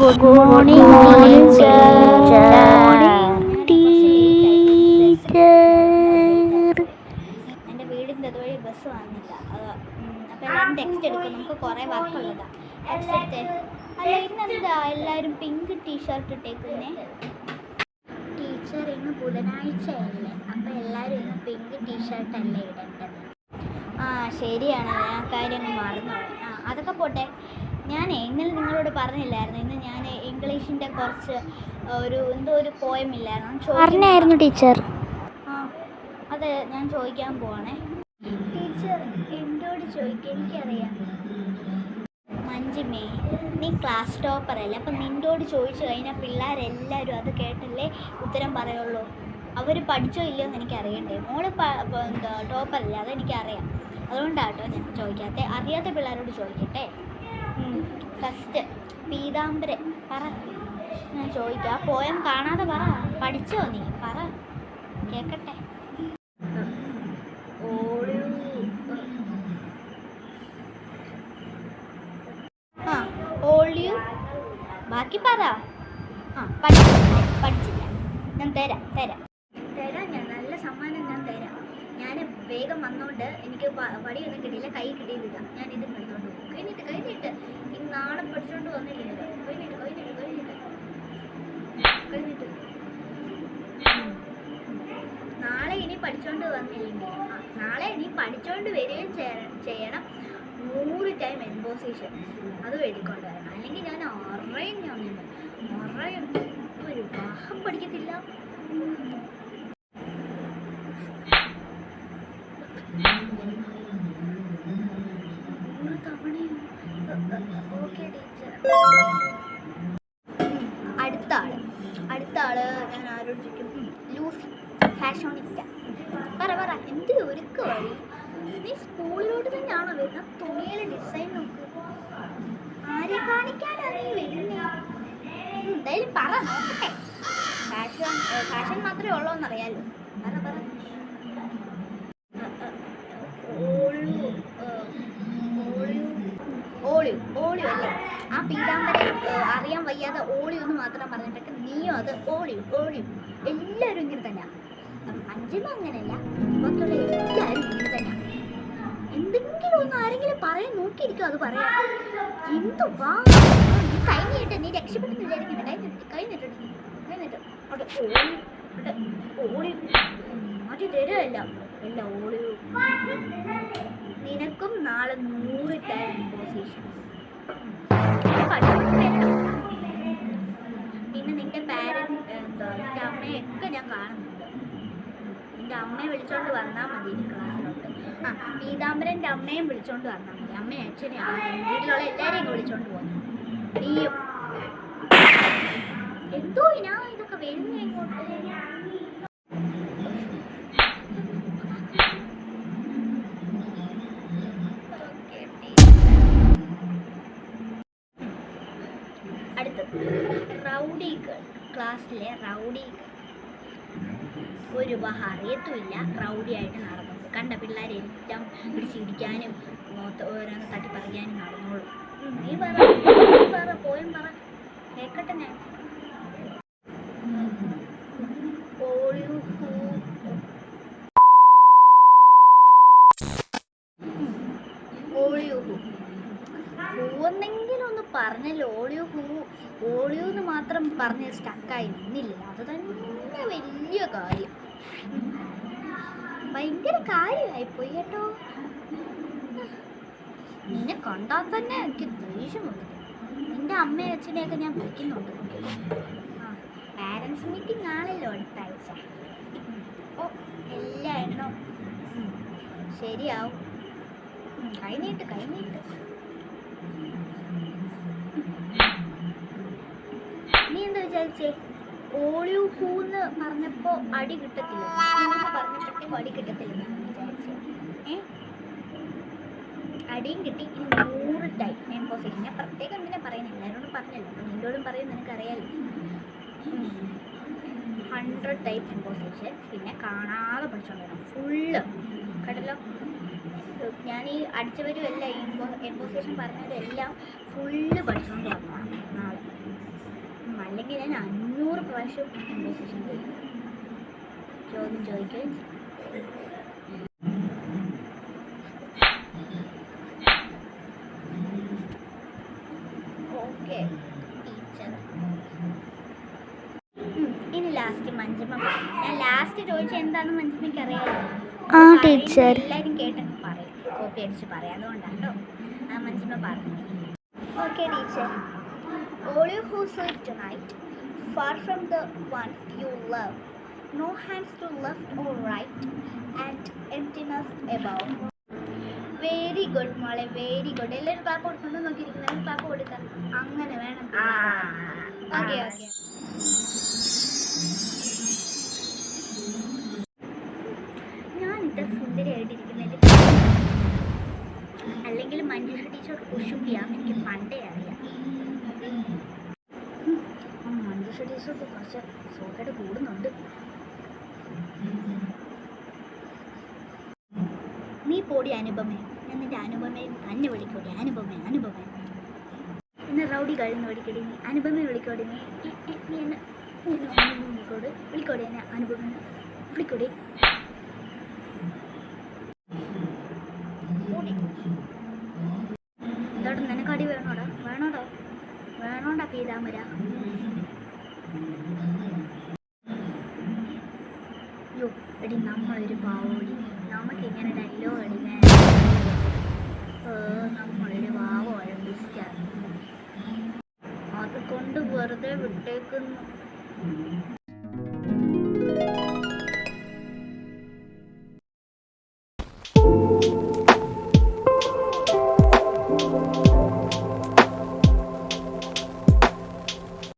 Good morning എന്റെ വീടിന്റെ അതുവഴി ബസ് വന്നില്ല. അപ്പോൾ എല്ലാവരും ടെക്സ്റ്റ് എടുക്കും. നമുക്ക് കുറേ വർക്ക് ഉള്ളതാണ് ടെക്സ്റ്റ് എടുത്തേ. അല്ല ഇന്നെന്താ? എല്ലാവരും പിങ്ക് ടീഷർട്ട് ഇട്ടേക്കുന്നേ. ടീച്ചർ ഇന്ന് ബുധനാഴ്ചയല്ലേ. അപ്പോൾ എല്ലാവരും ഇന്ന് പിങ്ക് ടീഷർട്ട് അല്ലേ ഇടേണ്ടത്? ആ ശരിയാണ്. ഞാൻ കാര്യം അങ്ങ് ആ അതൊക്കെ പോട്ടെ. ഞാനേ ഇന്നലെ നിങ്ങളോട് പറഞ്ഞില്ലായിരുന്നു? ഇന്ന് ഞാൻ ഇംഗ്ലീഷിന്റെ കുറച്ച് ഒരു എന്തോ ഒരു പോയം ഇല്ലായിരുന്നു. പറഞ്ഞായിരുന്നു ടീച്ചർ. ആ അത് ഞാൻ ചോദിക്കാൻ പോവാണേ. ടീച്ചർ എന്നോട് ചോദിക്കുക എനിക്കറിയാം. മഞ്ജിമേ നീ ക്ലാസ് ടോപ്പർ അല്ലേ? അപ്പം നിന്നോട് ചോദിച്ചു കഴിഞ്ഞാൽ പിള്ളേരെല്ലാവരും അത് കേട്ടല്ലേ ഉത്തരം പറയുള്ളൂ. അവർ പഠിച്ചോ ഇല്ലയോ എന്ന് എനിക്കറിയണ്ടേ. മോൾ എന്താ ടോപ്പർ അല്ലേ? അതെനിക്കറിയാം. അതുകൊണ്ടാട്ടോ ഞാൻ ചോദിക്കാത്തേ. അറിയാത്ത പിള്ളേരോട് ചോദിക്കട്ടെ. ഫസ്റ്റ് പീതാംബരൻ പറ. ഞാൻ ചോദിക്കാം. പോയം കാണാതെ പറ. പഠിച്ചോ നീ? പറ. കേക്കട്ടെ. ആ ബാക്കി പറ. ആ പഠിച്ചില്ല പഠിച്ചില്ല. ഞാൻ തരാം തരാം. തരാം ഞാൻ. നല്ല സമ്മാനം ഞാൻ തരാം. ഞാൻ വേഗം വന്നോണ്ട് എനിക്ക് പടിയൊന്നും കിട്ടിയില്ല. കൈ കിട്ടിയില്ല ഞാൻ ഇത് എടുത്തോണ്ട് കഴിഞ്ഞിട്ട് കഴിഞ്ഞിട്ട്. നാളെ പഠിച്ചോണ്ട് വന്നില്ലേ? ഇത് കഴിഞ്ഞിട്ട് കഴിഞ്ഞിട്ട് കഴിഞ്ഞിട്ട്. കഴിഞ്ഞിട്ട്. നാളെ ഇനി പഠിച്ചോണ്ട് വന്നില്ലെങ്കിൽ നാളെ ഇനി പഠിച്ചോണ്ട് വരികയും ചെയ്യണം. നൂറ് ടൈം എൻപോസിഷൻ അത് എഴുതിക്കൊണ്ട് വരണം. അല്ലെങ്കിൽ ഞാൻ അറയും ഞാൻ അറയും ഒരു വാഹം പഠിക്കത്തില്ല. തവണയും. അടുത്ത ആൾ. അടുത്ത ആൾ ഞാൻ ആരോട് ചോദിക്കും? Lucy fashionista. പറ പറ എന്ത് ഒരുക്ക വഴി? നീ സ്കൂളിലോട്ട് തന്നെയാണോ വരുന്നത് തുണിയിലെ ഡിസൈൻ നോക്ക്. ആരെ കാണിക്കാനാണ് നീ വരുന്നേ? എന്തായാലും പറ നോക്കട്ടെ. ഫാഷൻ ഫാഷൻ മാത്രമേ ഉള്ളൂ എന്നറിയാലോ പറ. പറ ഓളു ഓളിയു ഓളിയു ഓളിയു പീതാംബരെ അറിയാൻ വയ്യാതെ ഓളി എന്ന് മാത്രം പറഞ്ഞിട്ടൊക്കെ നീയോ അത് ഓളിയും ഓളിയും എല്ലാവരും ഇങ്ങനെ തന്നെയാ അഞ്ചിമ അങ്ങനെയല്ല. ബാക്കിയുള്ള എല്ലാവരും ഇങ്ങനെ തന്നെയാ എന്തെങ്കിലും ഒന്ന് ആരെങ്കിലും പറയാൻ നോക്കിയിരിക്കും അത് പറയാം എന്തുവാ നീ കൈ നീട്ട് നീ രക്ഷപ്പെട്ടെന്ന് വിചാരിക്കുന്നു കൈ നീട്ടി കൈ നീട്ട് കൈ നീട്ടു. അവിടെ അവിടെ ഓളി മാറ്റി തരുമല്ല അല്ല ഓളി നിനക്കും നാളെ നൂറ് ടൈം ഇമ്പോസിഷൻ പിന്നെ നിന്റെ പാരന്റ് എന്താ നിന്റെ അമ്മയൊക്കെ ഞാൻ കാണുന്നുണ്ട്. നിന്റെ അമ്മയെ വിളിച്ചോണ്ട് വന്നാൽ മതി ക്ലാസ്സിലോട്ട്. ആ പീതാംബരന്റെ അമ്മയും വിളിച്ചോണ്ട് വന്നാൽ മതി. അമ്മയും അച്ഛനെയും വീട്ടിലുള്ള എല്ലാവരെയും വിളിച്ചോണ്ട് പോകുന്നു നീയും. എന്തോ ഇനാ ഇതൊക്കെ വരുന്നേ ഇങ്ങോട്ട് ഓക്കേ, അടുത്തത്. റൗഡി ക്ലാസ്സിലെ റൗഡി ഗേൾ. ഒരു വഹ അറിയത്തുമില്ല. റൗഡി ആയിട്ട് നടന്നത് കണ്ട പിള്ളേരെല്ലാം പിടിച്ചിരിക്കാനും ഓരോന്ന് തട്ടി പറയാനും നടന്നോളൂ. നീ പറ നീ പറ പോയും പറ. കേക്കട്ടെ ഞാൻ ഓളിയു ഹൂ ഓളിയു ഹൂ പൂവെന്നെങ്കിലും ഒന്ന് പറഞ്ഞല്ലോ ഓളിയോ പൂ ഓളിയോ എന്ന് മാത്രം പറഞ്ഞ് സ്റ്റക്കായി നിന്നില്ല. അത് തന്നെ വലിയ കാര്യം. ഭയങ്കര കാര്യമായി പോയി കേട്ടോ. നിന്നെ കണ്ടാൽ തന്നെ എനിക്ക് ദേഷ്യമുണ്ട് നിന്റെ അമ്മയും അച്ഛനെയൊക്കെ ഞാൻ വിളിക്കുന്നുണ്ട്. ആ പാരൻസ് മീറ്റിംഗ് ആണല്ലോ അടുത്ത ആഴ്ച ഓ എല്ലാ ശരിയാവും. കൈനീട്ട് കൈനീട്ട് വിചാരിച്ചേ ഓളിയു പൂന്ന് പറഞ്ഞപ്പോ അടി കിട്ടത്തില്ല. പറഞ്ഞപ്പോ അടി കിട്ടത്തില്ല അടിയും കിട്ടി. ഇനി നൂറ് ടൈം ഞാൻ പോസിറ്റ് ഞാൻ പ്രത്യേകം ഇങ്ങനെ പറയുന്നത് എല്ലാവരോടും പറഞ്ഞല്ലോ. നിന്നോടും പറയും നിനക്കറിയാലോ. ഹൺഡ്രഡ് ടൈപ്പ് ഇമ്പോസിഷൻ പിന്നെ കാണാതെ പഠിച്ചോണ്ട് ഫുള്ള് കണ്ടല്ലോ ഞാൻ ഈ അടിച്ചവരും എല്ലാം ഇമ്പോ എമ്പോസിഷൻ പറഞ്ഞതെല്ലാം ഫുള്ള് പഠിച്ചുകൊണ്ട് വന്നതാണ് നാളെ. അഞ്ഞൂറ് പ്രാവശ്യം കൺവേഴ്സേഷൻ ചെയ്യും ചോദ്യം ചോദിക്കുകയും ഓക്കെ ടീച്ചർ. ഇനി ലാസ്റ്റ് മഞ്ജുമ ഞാൻ ലാസ്റ്റ് ചോദിച്ചത് എന്താണെന്ന് മഞ്ജുമയ്ക്ക് അറിയാമോ? ആ ടീച്ചർ. എല്ലാവരും കേട്ട് പറയും കോപ്പി അടിച്ച് പറയാം. കേട്ടോ ആ മഞ്ജുമ പറഞ്ഞു. Okay teacher. All you who sleep tonight far from the one you love no hands to left or right and emptiness above. Very good മോളെ വെരി ഗുഡ് എല്ലാവരും പാപ്പ കൊടുക്കുന്നു നോക്കിയിരിക്കുന്നത് പാപ്പ കൊടുക്കാം അങ്ങനെ വേണം. Okay okay. ഞാൻ ഇത്ര സുന്ദരിയായിട്ടിരിക്കുന്നതിൽ അല്ലെങ്കിൽ മഞ്ജുഷ ടീച്ചർ കുശുമ്പിയാന്ന് എനിക്ക് പണ്ടേ അറിയാം ഉം, ആ ടീച്ചർക്ക് കുറച്ച് സുഖമായിട്ട് കൂടുന്നുണ്ട്. നീ പോടി അനുപമേ ഞാൻ നിന്റെ അനുപമയെ തന്നെ വിളിക്കോടി. അനുപമേ അനുപമേ എന്നെ റൗഡി കഴിഞ്ഞ് വിളിക്കടി നീ. അനുപമയെ വിളിക്കോടി നീ. നീ എന്നെ വിളിക്കോടി. വിളിക്കോടി എന്നെ അനുപമേ വിളിക്കോടി. ഓടി നിനക്കടി വേണോടാ? വേണോടാ? വേണോടാ പീതാമര യോ എടി നമ്മളൊരു പാവോടി. നമുക്ക് ഇങ്ങനെ ഡയലോഗ് അടിക്കാൻ നമ്മളൊരു പാവോ മിസ്റ്റർ അതുകൊണ്ട് വെറുതെ വിട്ടേക്കുന്നു.